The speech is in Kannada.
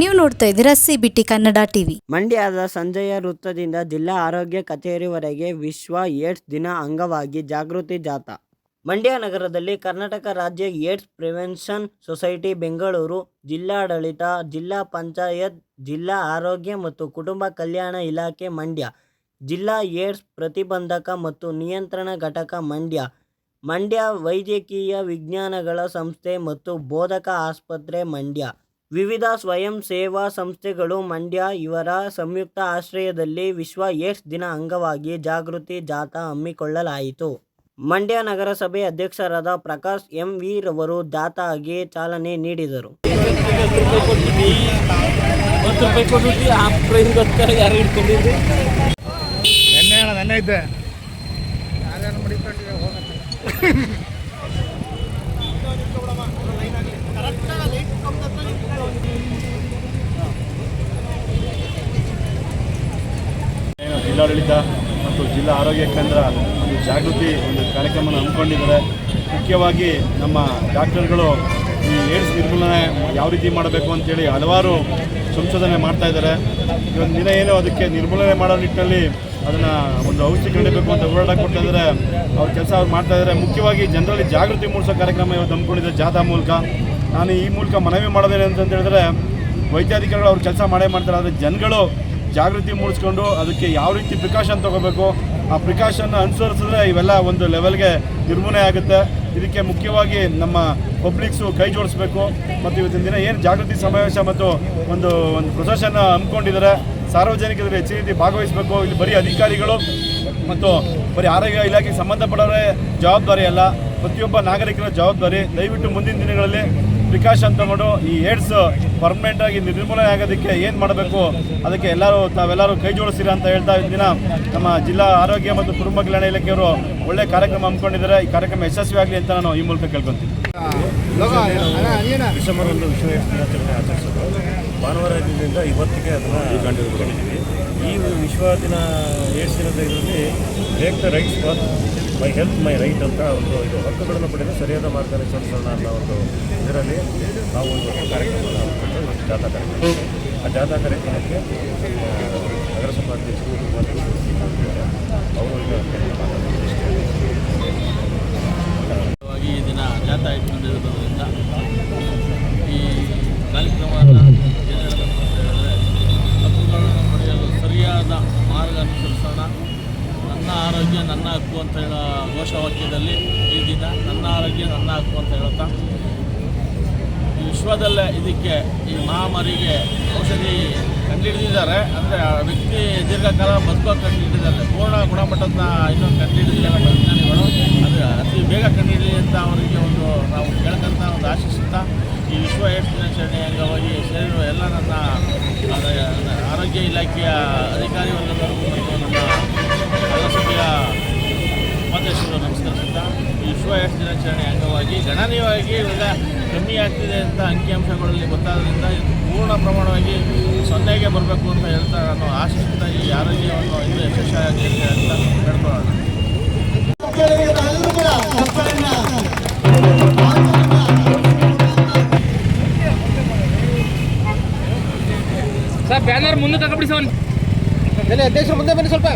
ನೀವು ನೋಡ್ತಾ ಇದ್ದೀರಾ ಸಿಬಿಟಿ ಕನ್ನಡ ಟಿವಿ. ಮಂಡ್ಯದ ಸಂಜಯ ವೃತ್ತದಿಂದ ಜಿಲ್ಲಾ ಆರೋಗ್ಯ ಕಚೇರಿವರೆಗೆ ವಿಶ್ವ ಏಡ್ಸ್ ದಿನ ಅಂಗವಾಗಿ ಜಾಗೃತಿ ಜಾಥಾ. ಮಂಡ್ಯ ನಗರದಲ್ಲಿ ಕರ್ನಾಟಕ ರಾಜ್ಯ ಏಡ್ಸ್ ಪ್ರಿವೆನ್ಷನ್ ಸೊಸೈಟಿ ಬೆಂಗಳೂರು ಜಿಲ್ಲಾಡಳಿತ, ಜಿಲ್ಲಾ ಪಂಚಾಯತ್, ಜಿಲ್ಲಾ ಆರೋಗ್ಯ ಮತ್ತು ಕುಟುಂಬ ಕಲ್ಯಾಣ ಇಲಾಖೆ ಮಂಡ್ಯ, ಜಿಲ್ಲಾ ಏಡ್ಸ್ ಪ್ರತಿಬಂಧಕ ಮತ್ತು ನಿಯಂತ್ರಣ ಘಟಕ ಮಂಡ್ಯ ಮಂಡ್ಯ ವೈದ್ಯಕೀಯ ವಿಜ್ಞಾನಗಳ ಸಂಸ್ಥೆ ಮತ್ತು ಬೋಧಕ ಆಸ್ಪತ್ರೆ ಮಂಡ್ಯ. ವಿವಿಧ ಸ್ವಯಂ ಸೇವಾ ಸಂಸ್ಥೆಗಳು, ಮಂಡ್ಯ, ಇವರ ಸಂಯುಕ್ತ ಆಶ್ರಯದಲ್ಲಿ ವಿಶ್ವ ಏಡ್ಸ್ ದಿನ ಅಂಗವಾಗಿ ಜಾಗೃತಿ ಜಾಥಾ ಹಮ್ಮಿಕೊಳ್ಳಲಾಯಿತು. ಮಂಡ್ಯ ನಗರಸಭೆ ಅಧ್ಯಕ್ಷರಾದ ಪ್ರಕಾಶ್ ಎಂ ವಿ ರವರು ಜಾಥಾಗೆ ಚಾಲನೆ ನೀಡಿದರು. ಜಿಲ್ಲಾಡಳಿತ ಮತ್ತು ಜಿಲ್ಲಾ ಆರೋಗ್ಯ ಕೇಂದ್ರ ಒಂದು ಜಾಗೃತಿ, ಒಂದು ಕಾರ್ಯಕ್ರಮನ ಹಮ್ಮಿಕೊಂಡಿದ್ದಾರೆ. ಮುಖ್ಯವಾಗಿ ನಮ್ಮ ಡಾಕ್ಟರ್ಗಳು ಈ ಏಡ್ಸ್ ನಿರ್ಮೂಲನೆ ಯಾವ ರೀತಿ ಮಾಡಬೇಕು ಅಂತೇಳಿ ಹಲವಾರು ಸಂಶೋಧನೆ ಮಾಡ್ತಾ ಇದ್ದಾರೆ. ಇವತ್ತು ದಿನ ಏನು ಅದಕ್ಕೆ ನಿರ್ಮೂಲನೆ ಮಾಡೋ ನಿಟ್ಟಿನಲ್ಲಿ ಅದನ್ನು ಒಂದು ಔಷಧಿ ಕಂಡಿಬೇಕು ಅಂತ ಹೋರಾಟ ಕೊಡ್ತಾ ಇದ್ದಾರೆ. ಅವ್ರ ಕೆಲಸ ಅವ್ರು ಮಾಡ್ತಾ ಇದ್ದಾರೆ. ಮುಖ್ಯವಾಗಿ ಜನರಲ್ಲಿ ಜಾಗೃತಿ ಮೂಡಿಸೋ ಕಾರ್ಯಕ್ರಮ ಇವತ್ತು ಹಮ್ಮಿಕೊಂಡಿದ್ದಾರೆ ಜಾಥಾ ಮೂಲಕ. ನಾನು ಈ ಮೂಲಕ ಮನವಿ ಮಾಡೋದೇನೆ ಅಂತ ಹೇಳಿದ್ರೆ ವೈದ್ಯಾಧಿಕಾರಿಗಳು ಅವ್ರ ಕೆಲಸ ಮಾಡೇ ಮಾಡ್ತಾರೆ. ಆದರೆ ಜನಗಳು ಜಾಗೃತಿ ಮೂಡಿಸ್ಕೊಂಡು ಅದಕ್ಕೆ ಯಾವ ರೀತಿ ಪ್ರಿಕಾಷನ್ ತಗೋಬೇಕು, ಆ ಪ್ರಿಕಾಷನ್ ಅನುಸರಿಸಿದ್ರೆ ಇವೆಲ್ಲ ಒಂದು ಲೆವೆಲ್ಗೆ ನಿರ್ಮೂಲನೆ ಆಗುತ್ತೆ. ಇದಕ್ಕೆ ಮುಖ್ಯವಾಗಿ ನಮ್ಮ ಪಬ್ಲಿಕ್ಸು ಕೈ ಜೋಡಿಸ್ಬೇಕು. ಮತ್ತು ಇವತ್ತಿನ ದಿನ ಏನು ಜಾಗೃತಿ ಸಮಾವೇಶ ಮತ್ತು ಒಂದು ಒಂದು ಪ್ರೊಸೆಷನ್ ಹಮ್ಮಿಕೊಂಡಿದ್ದಾರೆ ಸಾರ್ವಜನಿಕರು ಹೆಚ್ಚಿನ ರೀತಿ ಭಾಗವಹಿಸಬೇಕು. ಇಲ್ಲಿ ಬರೀ ಅಧಿಕಾರಿಗಳು ಮತ್ತು ಬರೀ ಆರೋಗ್ಯ ಇಲಾಖೆಗೆ ಸಂಬಂಧಪಟ್ಟವರೇ ಜವಾಬ್ದಾರಿ ಅಲ್ಲ. ಪ್ರತಿಯೊಬ್ಬ ನಾಗರಿಕರ ಜವಾಬ್ದಾರಿ. ದಯವಿಟ್ಟು ಮುಂದಿನ ದಿನಗಳಲ್ಲಿ ಪ್ರಿಕಾಷನ್ ತಗೊಂಡು ಈ ಏಡ್ಸ್ ಪರ್ಮನೆಂಟ್ ಆಗಿ ನಿರ್ಮೂಲನೆ ಆಗೋದಕ್ಕೆ ಏನು ಮಾಡಬೇಕು? ಅದಕ್ಕೆ ಎಲ್ಲರೂ ತಾವೆಲ್ಲರೂ ಕೈ ಜೋಡಿಸ್ತೀರಾ ಅಂತ ಹೇಳ್ತಾ ದಿನ ನಮ್ಮ ಜಿಲ್ಲಾ ಆರೋಗ್ಯ ಮತ್ತು ಕುಟುಂಬ ಕಲ್ಯಾಣ ಇಲಾಖೆಯವರು ಒಳ್ಳೆ ಕಾರ್ಯಕ್ರಮ ಹಮ್ಮಿಕೊಂಡಿದ್ದಾರೆ. ಈ ಕಾರ್ಯಕ್ರಮ ಯಶಸ್ವಿ ಆಗಲಿ ಅಂತ ನಾನು ಈ ಮೂಲಕ ಕೇಳ್ಕೊತೀನಿ. ಡಿಸೆಂಬರ್ ಒಂದು ವಿಶ್ವ ದಿನಾಚರಣೆ ಭಾನುವಾರ ದಿನದಿಂದ ಇವತ್ತಿಗೆ ಅದನ್ನು ಈ ವಿಶ್ವ ದಿನ ಏಡ್ಸ್ ದಿನದ ಇದರಲ್ಲಿ take the rights for my health my right ಅಂತ ಒಂದು ಇದು ಹಕ್ಕುಗಳನ್ನು ಪಡೆದು ಸರಿಯಾದ ಮಾರ್ಗದರ್ಶನ ಅನ್ನೋ ಒಂದು ಇದರಲ್ಲಿ ನಾವು ಒಂದು ಕಾರ್ಯಕ್ರಮವನ್ನು ಜಾಥಾ ಕಾರ್ಯಕ್ರಮ. ಆ ಜಾಥಾ ಕಾರ್ಯಕ್ರಮಕ್ಕೆ ನಗರಸಭಾ ಅಧ್ಯಕ್ಷರು ಅವರು ಈಗ ಮಾತಾಡೋದು ಇಷ್ಟೇ. ವಾಗಿ ಈ ದಿನ ಜಾಥಾ ಇಟ್ಕೊಂಡಿರೋದ್ರಿಂದ ಈ ಕಾರ್ಯಕ್ರಮವನ್ನು ಏನು ಹೇಳಬೇಕು ಅಂತ ಹೇಳಿದ್ರೆ ಹಕ್ಕುಗಳನ್ನು ಪಡೆಯಲು ಸರಿಯಾದ ಮಾರ್ಗ ಅನುಸರಿಸೋಣ ನನ್ನ ಆರೋಗ್ಯ ನನ್ನ ಹಕ್ಕು ಅಂತ ಹೇಳೋ ಘೋಷವಾಕ್ಯದಲ್ಲಿ ಈ ದಿನ ನನ್ನ ಆರೋಗ್ಯ ನನ್ನ ಹಕ್ಕು ಅಂತ ಹೇಳ್ತಾ ಈ ವಿಶ್ವದಲ್ಲೇ ಇದಕ್ಕೆ ಈ ಮಹಾಮಾರಿಗೆ ಔಷಧಿ ಕಂಡುಹಿಡಿದಿದ್ದಾರೆ ಅಂದರೆ ಆ ವ್ಯಕ್ತಿ ದೀರ್ಘಕಾಲ ಬದುಕೋ ಕಂಡುಹಿಡಿದಿದ್ದಾರೆ ಪೂರ್ಣ ಗುಣಮಟ್ಟದ ಇನ್ನೊಂದು ಕಂಡುಹಿಡಿದಿಲ್ಲ ವಿಜ್ಞಾನಿಗಳು ಅದು ಅತಿ ಬೇಗ ಕಂಡುಹಿಡಲಿ ಅಂತ ಅವರಿಗೆ ಒಂದು ನಾವು ಕೇಳ್ಕೊಂತ ಒಂದು ಆಶಿಸುತ್ತಾ, ಈ ವಿಶ್ವ ಏಡ್ಸ್ ದಿನಾಚರಣೆ ಅಂಗವಾಗಿ ಸೇರಿರುವ ಎಲ್ಲ ನನ್ನ ಆರೋಗ್ಯ ಇಲಾಖೆಯ ಅಧಿಕಾರಿ ವರ್ಗದವರಿಗೂ ಉಪಾಧ್ಯಕ್ಷರು ನಮಸ್ಕಾರ. ಅಂತ ವಿಶ್ವ ಏಡ್ಸ್ ದಿನಾಚರಣೆ ಅಂಗವಾಗಿ ಗಣನೀಯವಾಗಿ ಇವಾಗ ಕಮ್ಮಿ ಆಗ್ತಿದೆ ಅಂತ ಅಂಕಿಅಂಶಗಳಲ್ಲಿ ಗೊತ್ತಾದ್ರಿಂದ ಇದು ಪೂರ್ಣ ಪ್ರಮಾಣವಾಗಿ ಸೊನ್ನೆಗೆ ಬರಬೇಕು ಅಂತ ಹೇಳ್ತಾ ನಾನು ಆಶಿಸುತ್ತಾ ಈ ಆರೋಗ್ಯವನ್ನು ಇದು ಯಶಸ್ವಿಯಾಗಲಿ ಅಂತ ಹೇಳ್ಕೊಳ್ಳೋಣ. ಸರ್ ಬ್ಯಾನರ್ ಮುಂದೆ ತಗೊಬಿಡಿ ಸರ್. ಅಧ್ಯಕ್ಷರು ಮುಂದೆ ಬನ್ನಿ ಸ್ವಲ್ಪ.